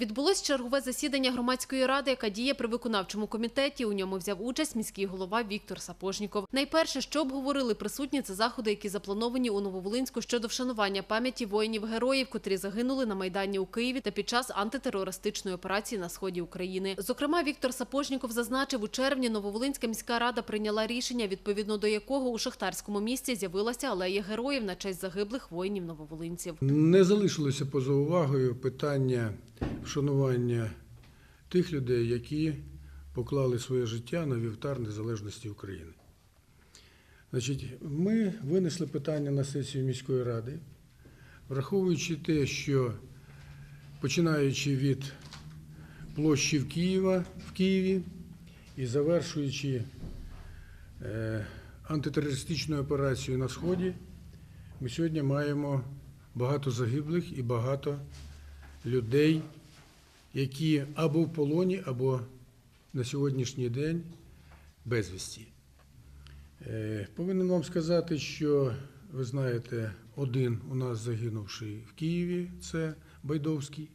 Відбулось чергове засідання громадської ради, яка діє при виконавчому комітеті. У ньому взяв участь міський голова Віктор Сапожніков. Найперше, що обговорили присутні, це заходи, які заплановані у Нововолинську щодо вшанування пам'яті воїнів-героїв, котрі загинули на майдані у Києві та під час антитерористичної операції на сході України. Зокрема, Віктор Сапожніков зазначив, у червні Нововолинська міська рада прийняла рішення, відповідно до якого у шахтарському місті з'явилася алея героїв на честь загиблих воїнів нововолинців. Не залишилося поза увагою питання вшанування тих людей, які поклали своє життя на вівтар незалежності України. Значить, ми винесли питання на сесію міської ради, враховуючи те, що починаючи від площі в Києва, в Києві і завершуючи е, антитерористичною операцією на Сході, ми сьогодні маємо багато загиблих і багато людей, які або в полоні, або на сьогоднішній день безвісті. Е, Повинен вам сказати, що ви знаєте, один у нас загинувший в Києві, це Байдовський.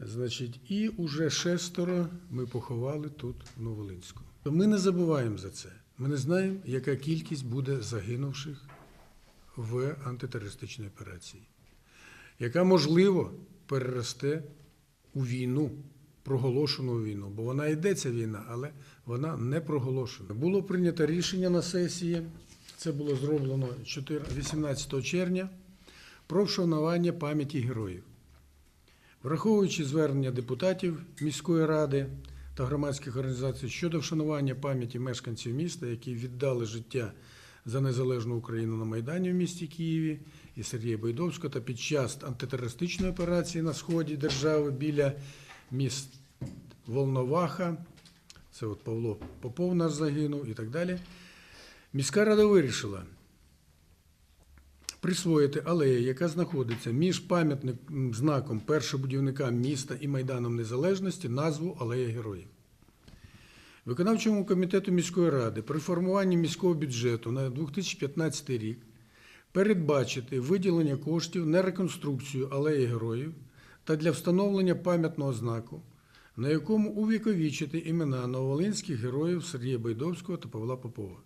Значить, і уже шестеро ми поховали тут, в Новолинську. Ми не забуваємо за це. Ми не знаємо, яка кількість буде загинувших в антитерористичній операції, яка можливо переросте у війну, проголошену війну, бо вона йде ця війна, але вона не проголошена. Було прийнято рішення на сесії, це було зроблено 18 червня, про вшанування пам'яті героїв. Враховуючи звернення депутатів міської ради та громадських організацій щодо вшанування пам'яті мешканців міста, які віддали життя за незалежну Україну на Майдані в місті Києві і Сергія Байдовського та під час антитерористичної операції на сході держави біля міст Волноваха, це от Павло Попов наш загинув і так далі. Міська рада вирішила присвоїти алею, яка знаходиться між пам'ятним знаком першобудівника міста і Майданом Незалежності, назву Алея Героїв. Виконавчому комітету міської ради при формуванні міського бюджету на 2015 рік передбачити виділення коштів на реконструкцію алеї героїв та для встановлення пам'ятного знаку, на якому увіковічити імена нововолинських героїв Сергія Байдовського та Павла Попова.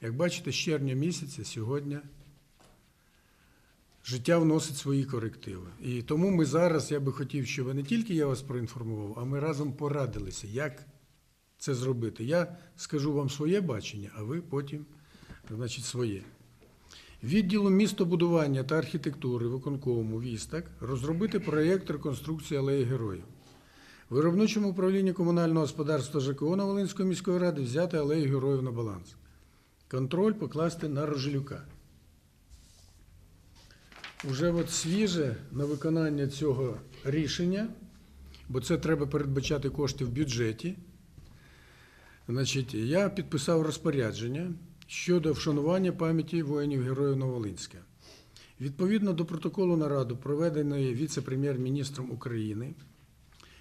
Як бачите, з червня місяця сьогодні життя вносить свої корективи. І тому ми зараз, я би хотів, щоб не тільки я вас проінформував, а ми разом порадилися, як це зробити. Я скажу вам своє бачення, а ви потім, значить, своє. Відділу містобудування та архітектури виконкому «Вістак» розробити проєкт реконструкції алеї героїв. Виробничому управлінні комунального господарства ЖКО на Волинської міської ради взяти алею героїв на баланс. Контроль покласти на Рожелюка. Уже от свіже на виконання цього рішення, бо це треба передбачати кошти в бюджеті. Значить, я підписав розпорядження щодо вшанування пам'яті воїнів-героїв Новолинська. Відповідно до протоколу наради, проведеної віце-прем'єр-міністром України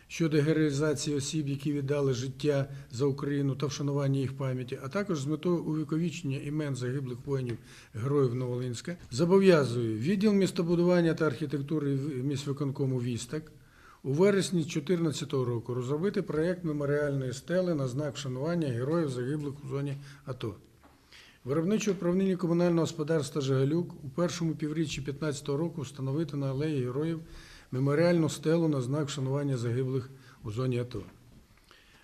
щодо героїзації осіб, які віддали життя за Україну та вшанування їх пам'яті, а також з метою увіковічення імен загиблих воїнів героїв Новолинська, зобов'язую відділ містобудування та архітектури міськвиконкому «Вістак» у вересні 2014 року розробити проєкт меморіальної стели на знак вшанування героїв загиблих у зоні АТО. Виробниче управління комунального господарства Жигалюк у першому півріччі 2015 року встановити на алеї героїв меморіальну стелу на знак вшанування загиблих у зоні АТО.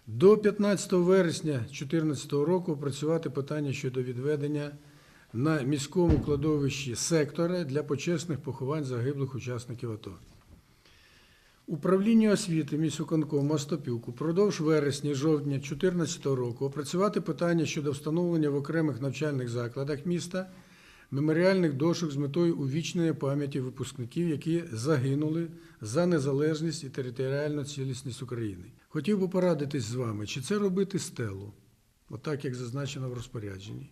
До 15 вересня 2014 року опрацювати питання щодо відведення на міському кладовищі сектора для почесних поховань загиблих учасників АТО. Управління освіти міськвиконкому Мостопілку впродовж вересня-жовтня 2014 року опрацювати питання щодо встановлення в окремих навчальних закладах міста меморіальних дошок з метою увічнення пам'яті випускників, які загинули за незалежність і територіальну цілісність України. Хотів би порадитись з вами, чи це робити стелу, отак як зазначено в розпорядженні.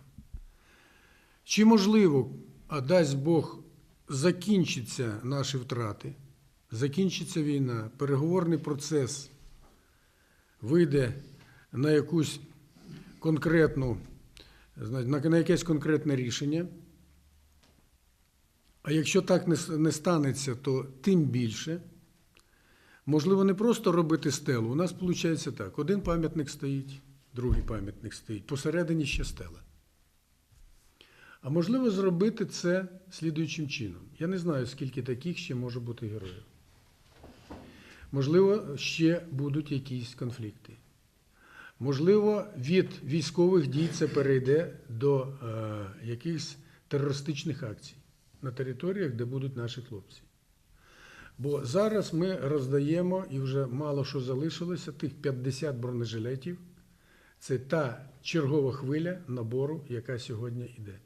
Чи можливо, а дасть Бог, закінчаться наші втрати, закінчиться війна, переговорний процес вийде на якусь конкретну, на якесь конкретне рішення. А якщо так не станеться, то тим більше Можливо, не просто робити стелу. У нас виходить так: один пам'ятник стоїть, другий пам'ятник стоїть, посередині ще стела. А можливо зробити це слідуючим чином. Я не знаю, скільки таких ще може бути героїв. Можливо, ще будуть якісь конфлікти. Можливо, від військових дій це перейде до е, якихось терористичних акцій на територіях, де будуть наші хлопці. Бо зараз ми роздаємо, і вже мало що залишилося, тих 50 бронежилетів. Це та чергова хвиля набору, яка сьогодні йде.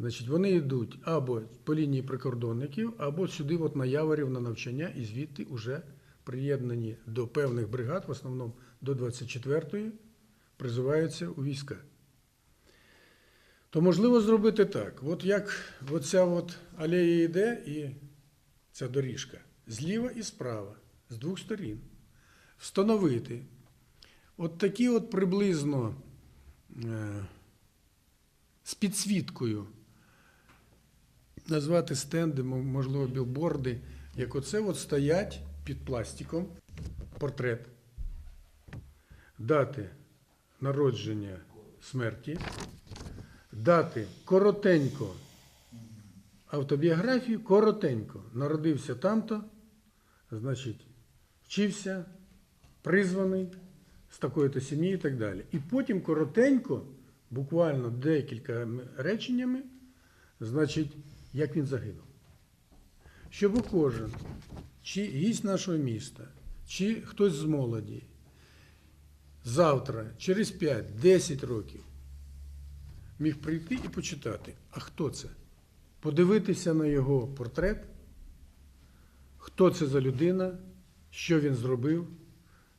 Значить, вони йдуть або по лінії прикордонників, або сюди, от на Яворів, на навчання, і звідти вже приєднані до певних бригад, в основному до 24-ї, призиваються у війська. То можливо зробити так. От як оця от алея йде і ця доріжка зліва і справа, з двох сторін, встановити от такі от приблизно е, з підсвіткою назвати стенди, можливо, білборди, як оце от стоять під пластиком портрет, дати народження смерті, дати коротенько автобіографію, коротенько. Народився там-то, значить, вчився, призваний з такої-то сім'ї і так далі. І потім коротенько, буквально декілька реченнями, значить, як він загинув. Щоб кожен, чи гість нашого міста, чи хтось з молоді, завтра, через 5-10 років, міг прийти і почитати, а хто це? Подивитися на його портрет, хто це за людина, що він зробив,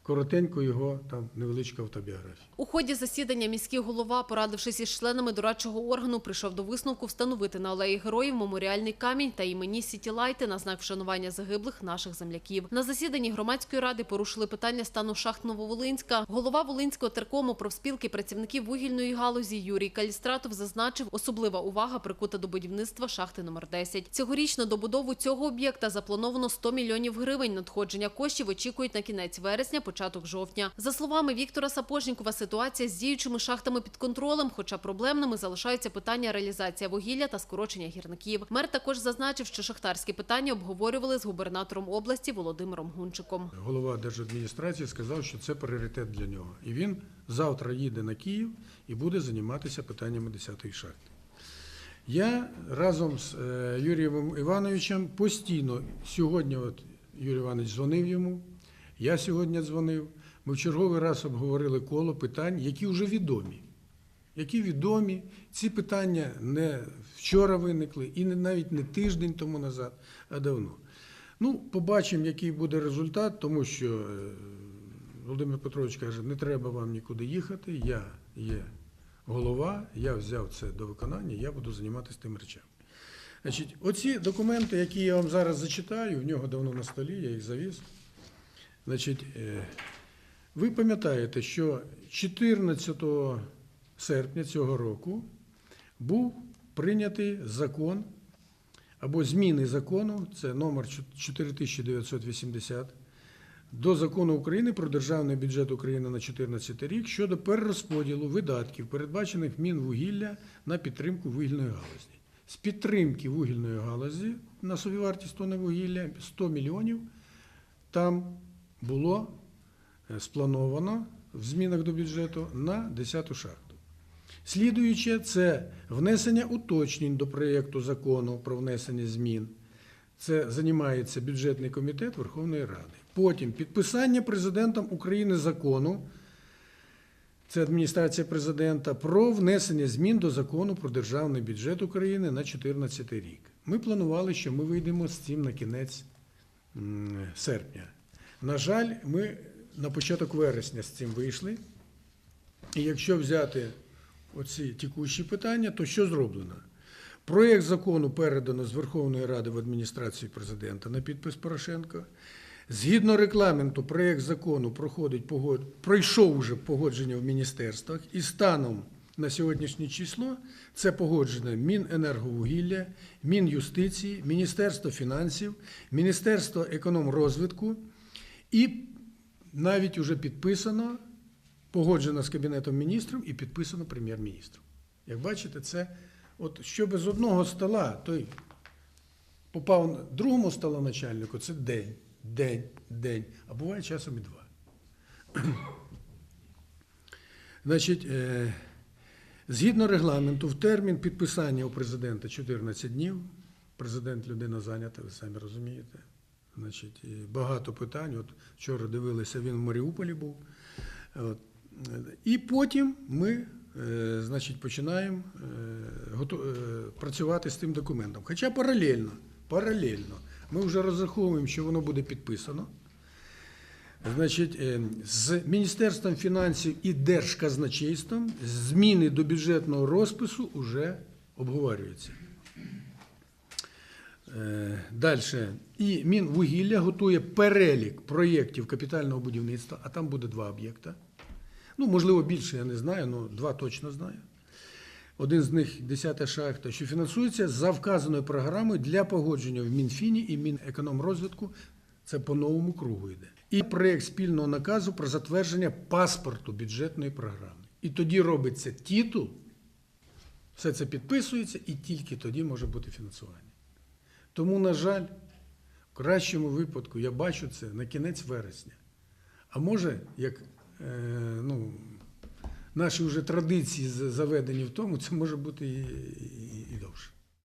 коротенько його там невеличка автобіографія. У ході засідання міський голова, порадившись із членами дорадчого органу, прийшов до висновку встановити на алеї героїв меморіальний камінь та імені Сітілайти на знак вшанування загиблих наших земляків. На засіданні громадської ради порушили питання стану шахт Нововолинська. Голова Волинського теркому профспілки працівників вугільної галузі Юрій Калістратов зазначив, особлива увага прикута до будівництва шахти номер 10. Цьогоріч на добудову цього об'єкта заплановано 100 мільйонів гривень. Надходження коштів очікують на кінець вересня, початок жовтня. За словами Віктора Сапожнікова, ситуація з діючими шахтами під контролем, хоча проблемними залишаються питання реалізації вугілля та скорочення гірників. Мер також зазначив, що шахтарські питання обговорювали з губернатором області Володимиром Гунчиком. Голова держадміністрації сказав, що це пріоритет для нього. І він завтра їде на Київ і буде займатися питаннями 10-ї шахти. Я разом з е, Юрієм Івановичем постійно сьогодні, от Юрій Іванович дзвонив йому, я сьогодні дзвонив. Ми в черговий раз обговорили коло питань, які вже відомі. Які відомі, ці питання не вчора виникли і не навіть не тиждень тому назад, а давно. Ну, побачимо, який буде результат, тому що е, Володимир Петрович каже, не треба вам нікуди їхати, я є голова, я взяв це до виконання, я буду займатися тим речами. Значить, оці документи, які я вам зараз зачитаю, в нього давно на столі, я їх завіз. Значить, е, ви пам'ятаєте, що 14 серпня цього року був прийнятий закон або зміни закону, це номер 4980, до закону України про державний бюджет України на 2014 рік щодо перерозподілу видатків, передбачених Мінвугілля на підтримку вугільної галузі. З підтримки вугільної галузі на собівартість тонни вугілля 100 мільйонів там було е, сплановано в змінах до бюджету на 10-ту шахту. Слідуюче це внесення уточнень до проєкту закону про внесення змін. Це займається бюджетний комітет Верховної Ради. Потім підписання президентом України закону, це адміністрація президента, про внесення змін до закону про державний бюджет України на 2014 рік. Ми планували, що ми вийдемо з цим на кінець серпня. На жаль, ми на початок вересня з цим вийшли. І якщо взяти оці текущі питання, то що зроблено? Проєкт закону передано з Верховної Ради в адміністрацію президента на підпис Порошенка. Згідно регламенту, проєкт закону проходить пройшов уже погодження в міністерствах і станом на сьогоднішнє число це погоджено Міненерговугілля, Мінюстиції, Міністерство фінансів, Міністерство економрозвитку і навіть уже підписано, погоджено з Кабінетом міністрів і підписано прем'єр-міністром. Як бачите, це от щоб з одного стола той попав другому столоначальнику, це день, день, день, а буває часом і два. Значить, е, згідно регламенту, в термін підписання у президента 14 днів. Президент людина зайнята, ви самі розумієте. Значить, і багато питань. От вчора дивилися, він в Маріуполі був. От. І потім ми е, значить, починаємо е, е, працювати з тим документом. Хоча паралельно, паралельно ми вже розраховуємо, що воно буде підписано. Значить, з Міністерством фінансів і Держказначейством зміни до бюджетного розпису вже обговорюються. Далі. І Мінвугілля готує перелік проєктів капітального будівництва, а там буде два об'єкта. Ну, можливо, більше я не знаю, але два точно знаю. Один з них 10 шахта, що фінансується за вказаною програмою для погодження в Мінфіні і Мінекономрозвитку. Це по новому кругу йде. І проєкт спільного наказу про затвердження паспорту бюджетної програми. І тоді робиться титул, все це підписується, і тільки тоді може бути фінансування. Тому, на жаль, в кращому випадку я бачу це на кінець вересня. А може, як е, ну, наші вже традиції заведені в тому, це може бути і, і, і довше.